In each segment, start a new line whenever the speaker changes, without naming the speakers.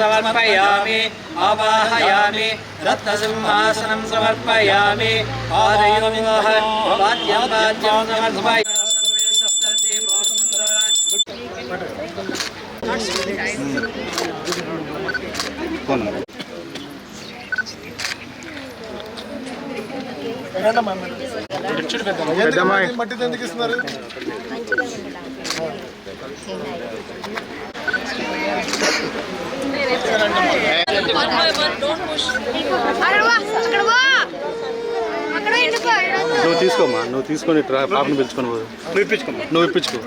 సమర్పయామి ఆవాహయామి రత్నసింహాసనం సమర్పయామి. ఆదయోమోహ వాద్యం వాద్యం సమర్పయామి సర్వే సప్తదీపో సుందర
మట్టి ఎందుకు ఇస్తున్నారు
నువ్వు తీసుకోమ్మా నువ్వు తీసుకొని పాపను పిలుచుకొని పోదు నువ్వు ఇప్పించుకోమ్మా నువ్వు ఇప్పించుకో.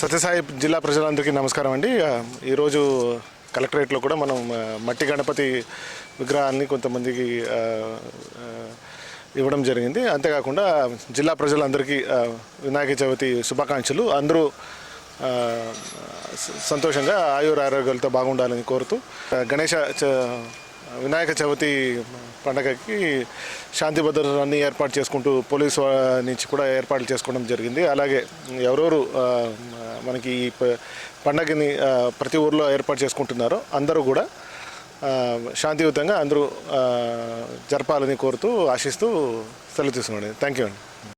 సత్యసాయి జిల్లా ప్రజలందరికీ నమస్కారం అండి. ఈరోజు కలెక్టరేట్లో కూడా మనం మట్టి గణపతి విగ్రహాన్ని కొంతమందికి ఇవ్వడం జరిగింది. అంతేకాకుండా జిల్లా ప్రజలందరికీ వినాయక చవితి శుభాకాంక్షలు. అందరూ సంతోషంగా ఆయుర ఆరోగ్యాలతో బాగుండాలని కోరుతూ గణేష చ- వినాయక చవితి పండగకి శాంతి భద్రతలన్నీ ఏర్పాటు చేసుకుంటూ పోలీసు నుంచి కూడా ఏర్పాట్లు చేసుకోవడం జరిగింది. అలాగే ఎవరెవరు మనకి ఈ ప- పండగని ప్రతి ఊర్లో ఏర్పాటు చేసుకుంటున్నారో అందరూ కూడా శాంతియుతంగా అందరూ జరపాలని కోరుతూ ఆశిస్తూ సెలవు తీసుకున్నాను థ్యాంక్ యూ అండి.